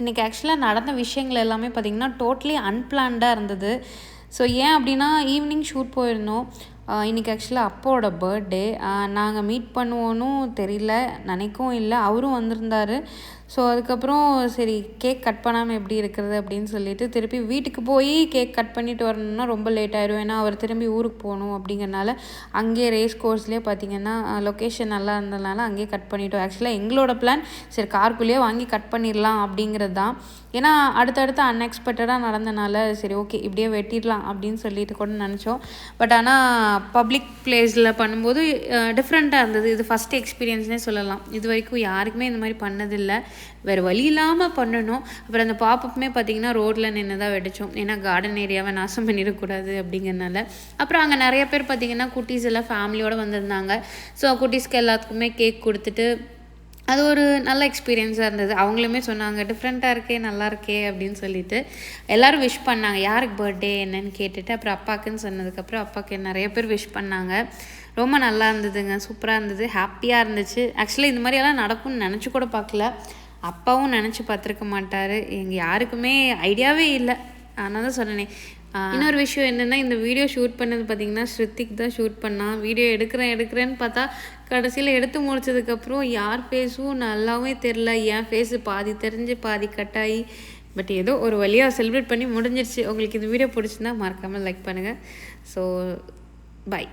இன்றைக்கி ஆக்சுவலாக நடந்த விஷயங்கள் எல்லாமே பார்த்திங்கன்னா டோட்டலி அன்பிளான்டாக இருந்தது. ஸோ ஏன் அப்படின்னா ஈவினிங் ஷூட் போயிருந்தோம். இன்றைக்கி ஆக்சுவலாக அப்பாவோட பர்த்டே நாங்கள் மீட் பண்ணுவோன்னு தெரியல நினைக்கவும் இல்லை. அவரும் வந்திருந்தார். ஸோ அதுக்கப்புறம் சரி கேக் கட் பண்ணாமல் எப்படி இருக்கிறது அப்படின்னு சொல்லிட்டு திருப்பி வீட்டுக்கு போய் கேக் கட் பண்ணிட்டு வரணும்னா ரொம்ப லேட் ஆயிடும் ஏன்னா அவர் திரும்பி ஊருக்கு போகணும் அப்படிங்கிறனால அங்கேயே ரேஸ் கோர்ஸ்லேயே பார்த்தீங்கன்னா லொக்கேஷன் நல்லா இருந்ததுனால அங்கேயே கட் பண்ணிட்டோம். ஆக்சுவலாக எங்களோட பிளான் சரி கார்க்குள்ளேயே வாங்கி கட் பண்ணிடலாம் அப்படிங்கிறது தான் ஏன்னா அடுத்தடுத்து அன்எக்ஸ்பெக்டடாக நடந்தனால சரி ஓகே இப்படியே வெட்டிடலாம் அப்படின்னு சொல்லிட்டு கூட நினச்சோம். பட் ஆனால் பப்ளிக் பிளேஸில் பண்ணும்போது டிஃப்ரெண்ட்டாக இருந்தது. இது ஃபஸ்ட் எக்ஸ்பீரியன்ஸ்னே சொல்லலாம். இது வரைக்கும் யாருக்குமே இந்த மாதிரி பண்ணதில்லை. வேறு வழி இல்லாமல் பண்ணணும். அப்புறம் அந்த பாப்பப்புமே பார்த்திங்கன்னா ரோட்டில் நின்று தான் வெடித்தோம் ஏன்னா கார்டன் ஏரியாவை நாசம் பண்ணிடக்கூடாது அப்படிங்கிறனால. அப்புறம் அங்கே நிறைய பேர் பார்த்திங்கன்னா குட்டீஸ் எல்லாம் ஃபேமிலியோடு வந்திருந்தாங்க. ஸோ குட்டீஸ்க்கு எல்லாத்துக்குமே கேக் கொடுத்துட்டு அது ஒரு நல்ல எக்ஸ்பீரியன்ஸாக இருந்தது. அவங்களுமே சொன்னாங்க டிஃப்ரெண்ட்டாக இருக்கே நல்லா இருக்கே அப்படின்னு சொல்லிட்டு. எல்லோரும் விஷ் பண்ணாங்க. யாருக்கு பர்த்டே என்னன்னு கேட்டுட்டு அப்புறம் அப்பாக்குன்னு சொன்னதுக்கப்புறம் அப்பாவுக்கு நிறைய பேர் விஷ் பண்ணாங்க. ரொம்ப நல்லா இருந்ததுங்க. சூப்பராக இருந்தது. ஹாப்பியாக இருந்துச்சு. ஆக்சுவலி இந்த மாதிரியெல்லாம் நடக்கும்னு நினச்சி கூட பார்க்கல. அப்பாவும் நினச்சி பார்த்துருக்க மாட்டார். எங்கள் யாருக்குமே ஐடியாவே இல்லை. ஆனால் தான் சொன்னேனே இன்னொரு விஷயம் என்னென்னா இந்த வீடியோ ஷூட் பண்ணது பார்த்தீங்கன்னா ஸ்ருத்திக் தான் ஷூட் பண்ணான் வீடியோ எடுக்கிறேன் எடுக்கிறேன்னு பார்த்தா கடைசியில் எடுத்து முடிச்சதுக்கப்புறம் யார் ஃபேஸும் நல்லாவே தெரில என் ஃபேஸு பாதி தெரிஞ்சு பாதி கட்டாயி பட் ஏதோ ஒரு வழியாக செலிப்ரேட் பண்ணி முடிஞ்சிருச்சு. உங்களுக்கு இந்த வீடியோ பிடிச்சிருந்தா மறக்காமல் லைக் பண்ணுங்கள் ஸோ பை